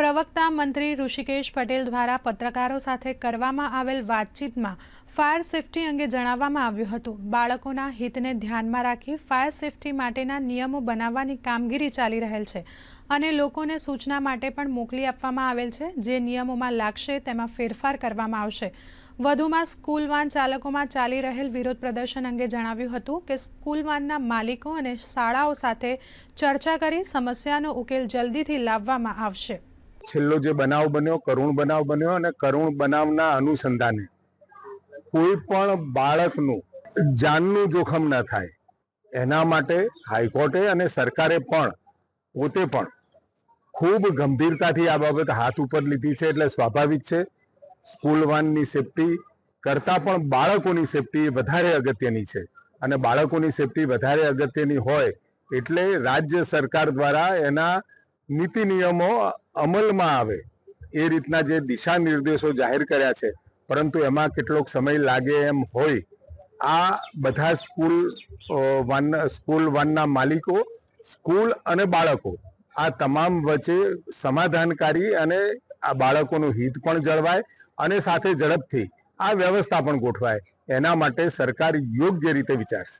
પ્રવક્તા મંત્રી ઋષિકેશ પટેલ દ્વારા પત્રકારો સાથે કરવામાં આવેલ વાતચીતમાં ફાયર સેફટી અંગે જણાવવામાં આવ્યું હતું. બાળકોના હિતને ધ્યાનમાં રાખી ફાયર સેફટી માટેના નિયમો બનાવવાની કામગીરી ચાલી રહેલ છે અને લોકોને સૂચના માટે પણ મોકલી આપવામાં આવેલ છે. જે નિયમોમાં લાગશે તેમાં ફેરફાર કરવામાં આવશે. વધુમાં સ્કૂલ વાન ચાલકોમાં ચાલી રહેલ વિરોધ પ્રદર્શન અંગે જણાવ્યું હતું કે સ્કૂલ વાનના માલિકો અને શાળાઓ સાથે ચર્ચા કરી સમસ્યાનો ઉકેલ જલ્દીથી લાવવામાં આવશે. છેલ્લો જે બનાવ બન્યો, કરુણ બનાવ બન્યો અને કરુણ બનાવના અનુસંધાને કોઈ પણ બાળકનું જાનનું જોખમ ન થાય. એના માટે હાઈકોર્ટે અને સરકારે પણ પોતે પણ ખૂબ ગંભીરતાથી આ બાબત હાથ ઉપર લીધી છે એટલે સ્વાભાવિક છે. સ્કૂલ વાનની સેફટી કરતાં પણ બાળકોની સેફટી વધારે અગત્યની છે. અને બાળકોની સેફટી વધારે અગત્યની હોય એટલે રાજ્ય સરકાર દ્વારા એના નીતિ નિયમો અમલમાં આવે. એ રીતના જે દિશા નિર્દેશો જાહેર કર્યા છે, પરંતુ એમાં કેટલોક સમય લાગે એમ હોય. આ બધા સ્કૂલ વાન, સ્કૂલ વાનના માલિકો, સ્કૂલ અને બાળકો, આ તમામ વચ્ચે સમાધાનકારી અને આ બાળકોનું હિત પણ જળવાય અને સાથે ઝડપથી આ વ્યવસ્થા પણ ગોઠવાય. એના માટે સરકાર યોગ્ય રીતે વિચારશે.